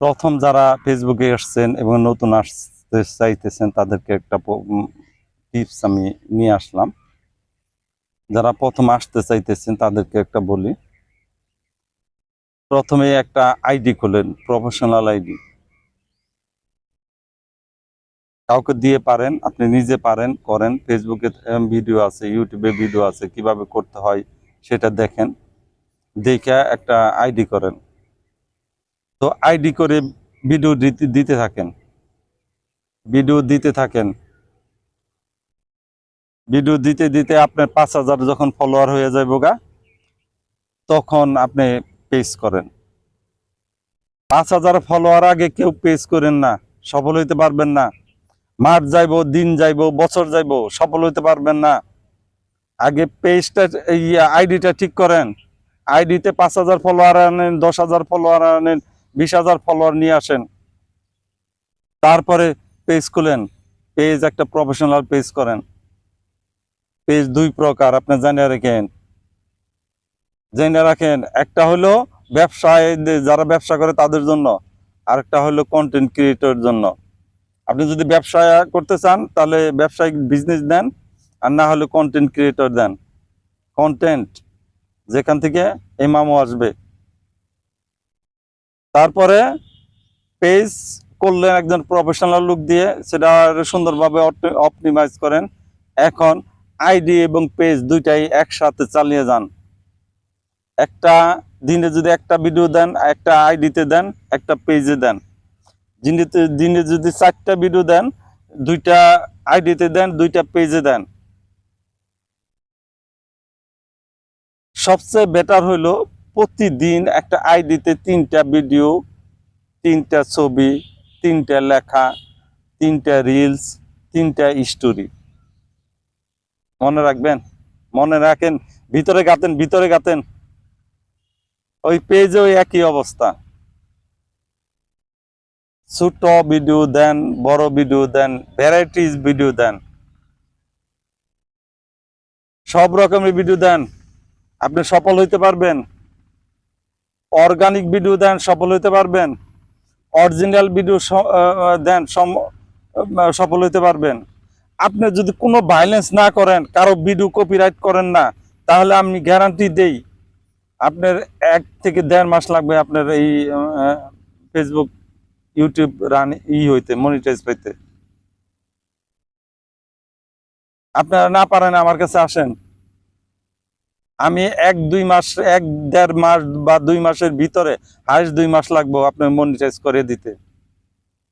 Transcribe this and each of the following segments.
প্রথম যারা ফেসবুকে আসছেন এবং নতুন আসতে চাইতেছেন, তাদেরকে একটা টিপস আমি নিয়ে আসলাম। যারা প্রথম আসতে চাইতেছেন, তাদেরকে একটা বলি। প্রথমে একটা আইডি খোলেন প্রফেশনাল আইডি। কাউকে দিয়ে পারেন, আপনি নিজে পারেন, করেন। ফেসবুকে ভিডিও আছে ইউটিউবে ভিডিও আছে, কীভাবে করতে হয় সেটা দেখেন। দেখে একটা আইডি করেন। তো আইডি করে ভিডিও দিতে থাকেন। ভিডিও দিতে থাকেন। ভিডিও দিতে দিতে আপনার পাঁচ হাজার যখন ফলোয়ার হয়ে যায় বোগা তখন আপনি পেজ করেন। পাঁচ হাজার ফলোয়ার আগে কেউ পেজ করেন না, সফল হইতে পারবেন না। মাস যাইবো, দিন যাইবো, বছর যাইবো, সফল হইতে পারবেন না। আগে পেজটা এই আইডিটা ঠিক করেন। আইডিতে পাঁচ হাজার ফলোয়ার আনেন, দশ হাজার ফলোয়ার আনেন বিশ হাজার ফলোয়ার নিয়ে আসেন। তারপরে পেজ খুলেন। পেজ একটা প্রফেশনাল পেজ করেন। পেজ দুই প্রকার, আপনি জানিয়ে রাখেন। জেনে রাখেন, একটা হলো ব্যবসায় যারা ব্যবসা করে তাদের জন্য, আরেকটা হলো কন্টেন্ট ক্রিয়েটর জন্য। আপনি যদি ব্যবসা করতে চান, তাহলে ব্যবসায়িক বিজনেস দেন, আর না হলে কন্টেন্ট ক্রিয়েটর দেন। কন্টেন্ট যেখান থেকে এমামও আসবে। তারপরে পেজ করলেন একজন প্রফেশনাল লুক দিয়ে, সেটা সুন্দরভাবে অপটিমাইজ করেন। এখন আইডি এবং পেজ দুইটাই একসাথে চালিয়ে যান। একটা দিনে যদি একটা ভিডিও দেন, একটা আইডিতে দেন, একটা পেজে দেন। দিনে দিনে যদি চারটা ভিডিও দেন, দুইটা আইডিতে দেন, দুইটা পেজে দেন। সবচেয়ে বেটার হইল প্রতিদিন একটা আইডিতে তিনটা ভিডিও, তিনটা ছবি, তিনটা লেখা, তিনটা রিলস, তিনটা স্টোরি। মনে রাখবেন, মনে রাখেন, ভিতরে গাতেন ভিতরে গাতেন। ওই পেজে ওই একই অবস্থা। ছোট ভিডিও দেন, বড় ভিডিও দেন, ভ্যারাইটিস ভিডিও দেন। সব রকমের ভিডিও দেন। আপনি সফল হইতে পারবেন। অর্গানিক ভিডিও দেন, সফল হইতে পারবেন। অরিজিনাল ভিডিও দেন সফল হইতে পারবেন। আপনি যদি কোনো ভাইলেন্স না করেন, কারও ভিডিও কপিরাইট করেন না, তাহলে আমি গ্যারান্টি দেই, আপনার এক থেকে দেড় মাস লাগবে আপনার এই ফেসবুক ইউটিউব রান ই হইতে মনিটাইজ পাইতে আপনারা না পারেন আমার কাছে আসেন। আমি এক, দুই মাস, এক, দেড় মাস বা দুই মাসের ভিতরে হাইস্ট দুই মাস লাগবো আপনার মনিটাইজ করে দিতে।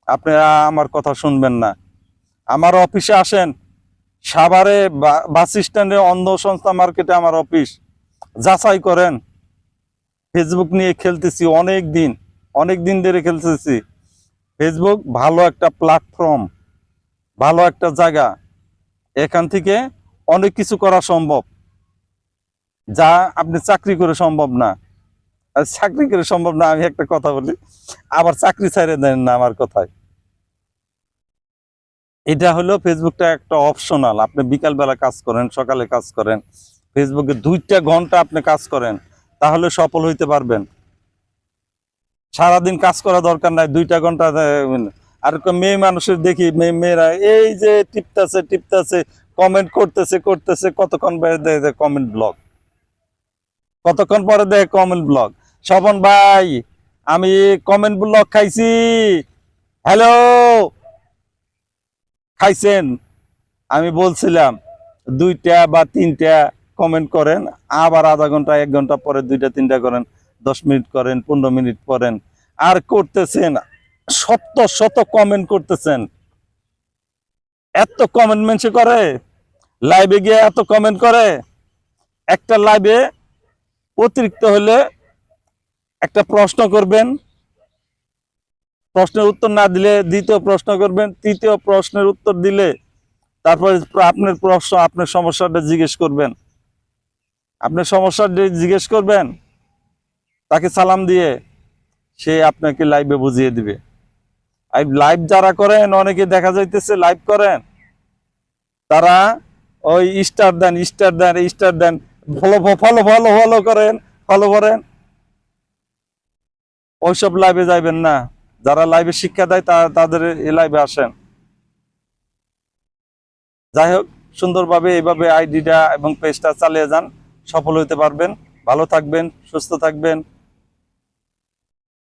আপনারা আমার কথা শুনবেন না। আমার অফিসে আসেন, সাভারে বাস স্ট্যান্ডে অন্ধ সংস্থা মার্কেটে আমার অফিস, যাচাই করেন। ফেসবুক নিয়ে খেলতেছি অনেক দিন অনেক দিন ধরে খেলতেছি। ফেসবুক ভালো একটা প্ল্যাটফর্ম ভালো একটা জায়গা। এখান থেকে অনেক কিছু করা সম্ভব। যা আপনি চাকরি করে সম্ভব না। আর চাকরি করে সম্ভব না, আমি একটা কথা বলি, আবার চাকরি ছাড়ে দেন না আমার কথায়। এটা হলো ফেসবুকটা একটা অপশনাল আপনি বিকালবেলা কাজ করেন, সকালে কাজ করেন, ফেসবুকে দুইটা ঘণ্টা আপনি কাজ করেন, তাহলে সফল হইতে পারবেন। সারাদিন কাজ করা দরকার নাই, দুইটা ঘণ্টা আর মেয়ে মানুষের দেখি মেয়ে মেয়েরা, এই যে টিপতেছে টিপতেছে কমেন্ট করতেছে করতেছে, কতক্ষণ কমেন্ট ব্লগ কতক্ষণ পরে দেখে কমেন্ট ব্লগ স্বপন ভাই, আমি কমেন্ট ব্লগ খাইছি। হ্যালো খাইছেন? আমি বলছিলাম, দুইটা বা তিনটা কমেন্ট করেন, আবার আধা ঘণ্টা, এক ঘণ্টা পরে দুইটা, তিনটা করেন, দশ মিনিট করেন, পনেরো মিনিট করেন আর করতেছেন, শত শত কমেন্ট করতেছেন। এত কমেন্ট মেনশে করে? লাইভে গিয়ে এত কমেন্ট করে? একটা লাইভে অতিরিক্ত হলে একটা প্রশ্ন করবেন। প্রশ্নের উত্তর না দিলে দ্বিতীয় প্রশ্ন করবেন। তৃতীয় প্রশ্নের উত্তর দিলে তারপরে আপনার প্রশ্ন, আপনার সমস্যাটা জিজ্ঞেস করবেন। আপনার সমস্যাটা জিজ্ঞেস করবেন, তাকে সালাম দিয়ে সে আপনাকে লাইভে বুঝিয়ে দিবে। আর লাইভ যারা করেন, অনেকে দেখা যাইতেছে লাইভ করেন, তারা ওই স্টার দেন স্টার দেন স্টার দেন ফলো ফলো ফলো ফলো করেন ফলো করেন। ওইসব লাইভে যাইবেন না। যারা লাইভে শিক্ষা দেয় তাদের এই লাইভে আসেন। যাই হোক, সুন্দরভাবে এইভাবে আইডিটা এবং পেজটা চালিয়ে যান, সফল হতে পারবেন। ভালো থাকবেন, সুস্থ থাকবেন।